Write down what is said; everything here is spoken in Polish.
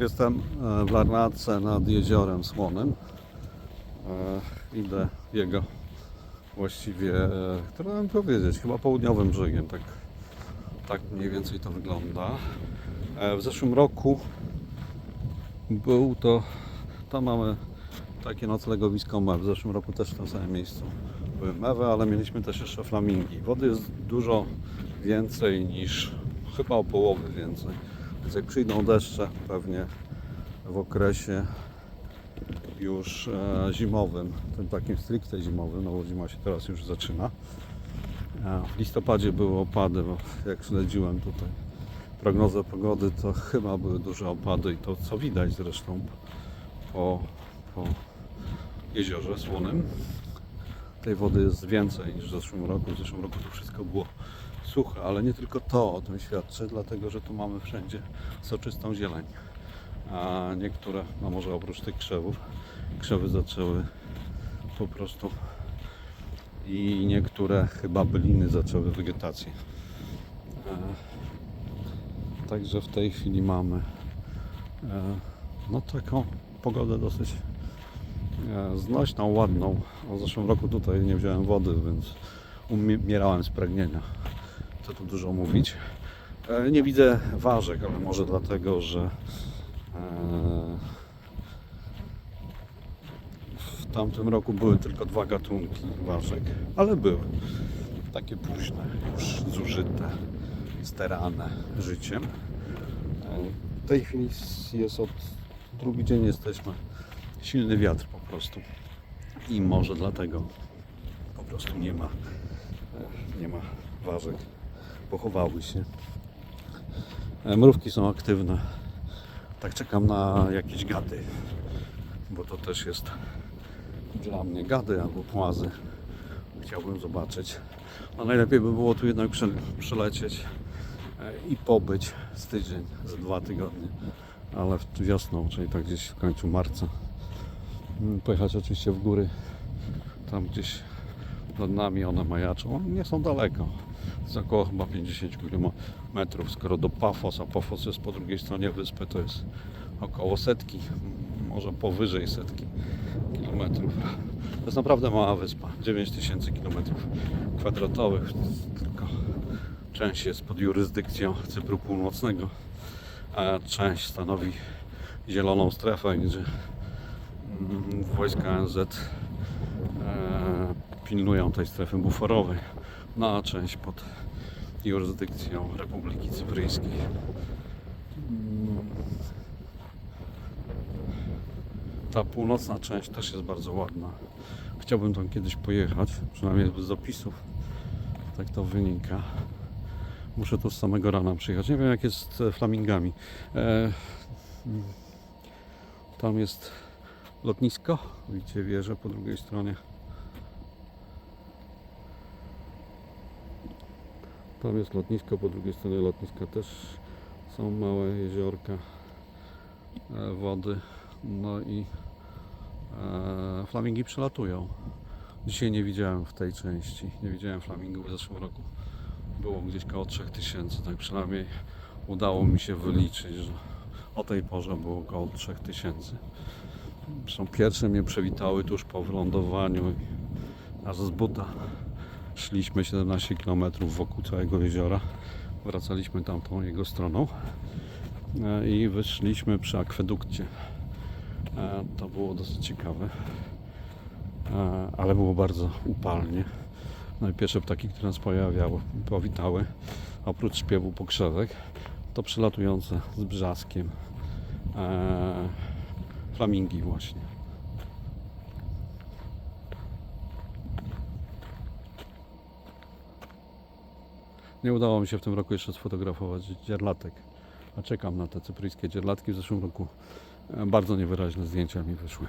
Jestem e, w Larnace nad jeziorem Słonym. E, Idę jego właściwie, e, trudno mi powiedzieć, chyba południowym brzegiem. Tak, tak mniej więcej to wygląda. W zeszłym roku był to, tam mamy takie noclegowisko mew. W zeszłym roku też w tym samym miejscu były mewy, ale mieliśmy też jeszcze flamingi. Wody jest dużo więcej niż, chyba o połowę więcej. Więc jak przyjdą deszcze, pewnie w okresie już e, zimowym, tym takim stricte zimowym, no bo zima się teraz już zaczyna. E, w listopadzie były opady, bo jak śledziłem tutaj prognozę pogody, to chyba były duże opady i to co widać zresztą po, po jeziorze Słonym. Tej wody jest więcej niż w zeszłym roku. W zeszłym roku to wszystko było suche, ale nie tylko to o tym świadczy, dlatego że tu mamy wszędzie soczystą zieleń. A niektóre, no może oprócz tych krzewów, krzewy zaczęły po prostu i niektóre chyba byliny zaczęły wegetację. E, Także w tej chwili mamy e, no taką pogodę dosyć e, znośną, ładną. W zeszłym roku tutaj nie wziąłem wody, więc umierałem z pragnienia. Co tu dużo mówić. E, Nie widzę ważek, ale może dlatego, że e, w tamtym roku były tylko dwa gatunki ważek, ale były. Takie późne, już zużyte, sterane życiem. E, W tej chwili jest od drugi dzień jesteśmy silny wiatr po prostu i może dlatego po prostu nie ma nie ma ważek pochowały się. E, mrówki są aktywne. Tak czekam na jakieś gady bo to też jest dla mnie gady albo płazy. Chciałbym zobaczyć. No najlepiej by było tu jednak prze- przylecieć e, i pobyć z tydzień, z dwa tygodnie. Ale wiosną, czyli tak gdzieś w końcu marca. Mm, pojechać oczywiście w góry. Tam gdzieś nad nami one majaczą. One nie są daleko jest około chyba 50 km skoro do Pafos a Pafos jest po drugiej stronie wyspy to jest około setki może powyżej setki kilometrów. To jest naprawdę mała wyspa 9000 km kwadratowych. Tylko część jest pod jurysdykcją Cypru Północnego a część stanowi zieloną strefę, gdzie mm, wojska NZ e, pilnują tej strefy buforowej, no a część pod jurysdykcją Republiki Cypryjskiej. Mm. Ta północna część też jest bardzo ładna. Chciałbym tam kiedyś pojechać, przynajmniej z opisów. Tak to wynika. Muszę tu z samego rana przyjechać. Nie wiem jak jest z flamingami. E, tam jest lotnisko. Widzicie wieżę po drugiej stronie. Tam jest lotnisko, po drugiej stronie lotniska też są małe jeziorka e, wody. No i e, flamingi przelatują. Dzisiaj nie widziałem w tej części. Nie widziałem flamingów w zeszłym roku było gdzieś koło 3000, tak przynajmniej udało mi się wyliczyć, że o tej porze było około 3000. Zresztą pierwsze mnie przywitały tuż po wylądowaniu aż z buta szliśmy 17 km wokół całego jeziora. Wracaliśmy tamtą jego stroną e, i wyszliśmy przy akwedukcie. E, To było dosyć ciekawe, E, ale było bardzo upalnie. No i pierwsze ptaki, które nas pojawiały, powitały, oprócz śpiewu pokrzewek, to przylatujące z brzaskiem flamingi właśnie. Nie udało mi się w tym roku jeszcze sfotografować dzierlatek, a czekam na te cypryjskie dzierlatki. W zeszłym roku e, bardzo niewyraźne zdjęcia mi wyszły.